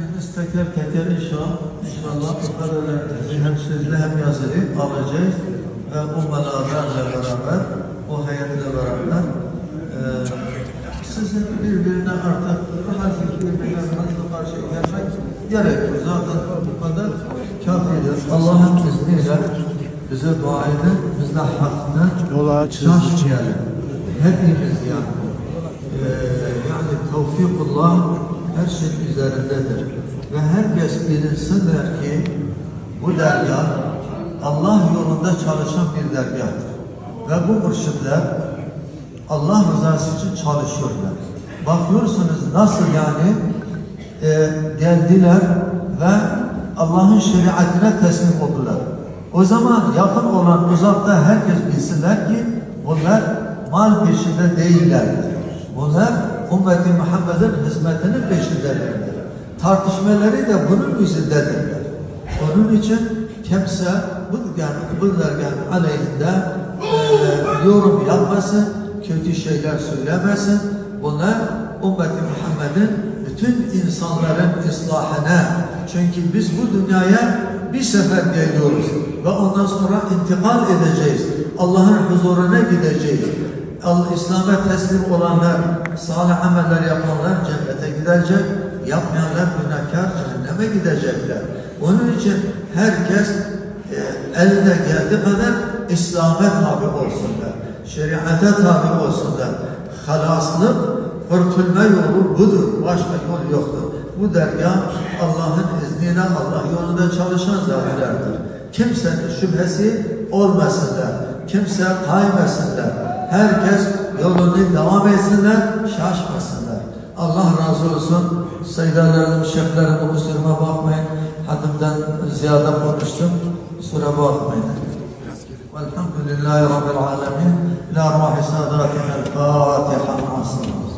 hepimiz teker teker inşallah, inşallah bu karelerimizi hem sözlü hem yazılı alacağız ve o beraberle beraber, o heyetle beraber e, sizin birbirine artık hazır birbirine hızlı karşı gelmek gerekiyor. Zaten bu kadar kafidir. Allah'ın izniyle bize dua edin, biz de hakkını Yola şaşmayalım. Hepimiz yani. Ee, yani tevfikullah her şey üzerindedir. Ve herkes bilinsinler ki bu dergah Allah yolunda çalışan bir dergahtır. Ve bu mürşidler Allah rızası için çalışıyorlar. Bakıyorsunuz nasıl yani e, geldiler ve Allah'ın şeriatine teslim oldular. O zaman yakın olan uzakta herkes bilsinler ki bunlar mal peşinde değillerdir. Bunlar ümmeti Muhammed'in hizmetinin peşindedirler. Tartışmaları da bunun yüzündedirler. Onun için kimse bu dergah, bu dergah aleyhinde e, yorum yapmasın, kötü şeyler söylemesin. Bunlar ümmeti Muhammed'in bütün insanların ıslahına. Çünkü biz bu dünyaya bir sefer geliyoruz ve ondan sonra intikal edeceğiz. Allah'ın huzuruna gideceğiz. İslam'a teslim olanlar, salih ameller yapanlar cennete gidecek, yapmayanlar günahkar cehenneme gidecekler. Onun için herkes e, eline geldiği kadar İslam'a tabi olsunlar. Şeriate tabi olsunlar. Halaslık, kurtulma yolu budur. Başka yol yoktur. Bu dergah Allah'ın izniyle Allah yolunda çalışan zahilerdir. Kimsenin şüphesi olmasınlar. Kimse kaymesinler. Herkes yolunu devam etsinler, şaşmasınlar. Allah razı olsun. Sayılarlarım, şeflerim, kusuruma bakmayın. Hadımdan ziyade konuştum. Kusura bakmayın. Velhamdülillahi Rabbil Alemin. La rahisa zatinel Fatiha. Nasıl?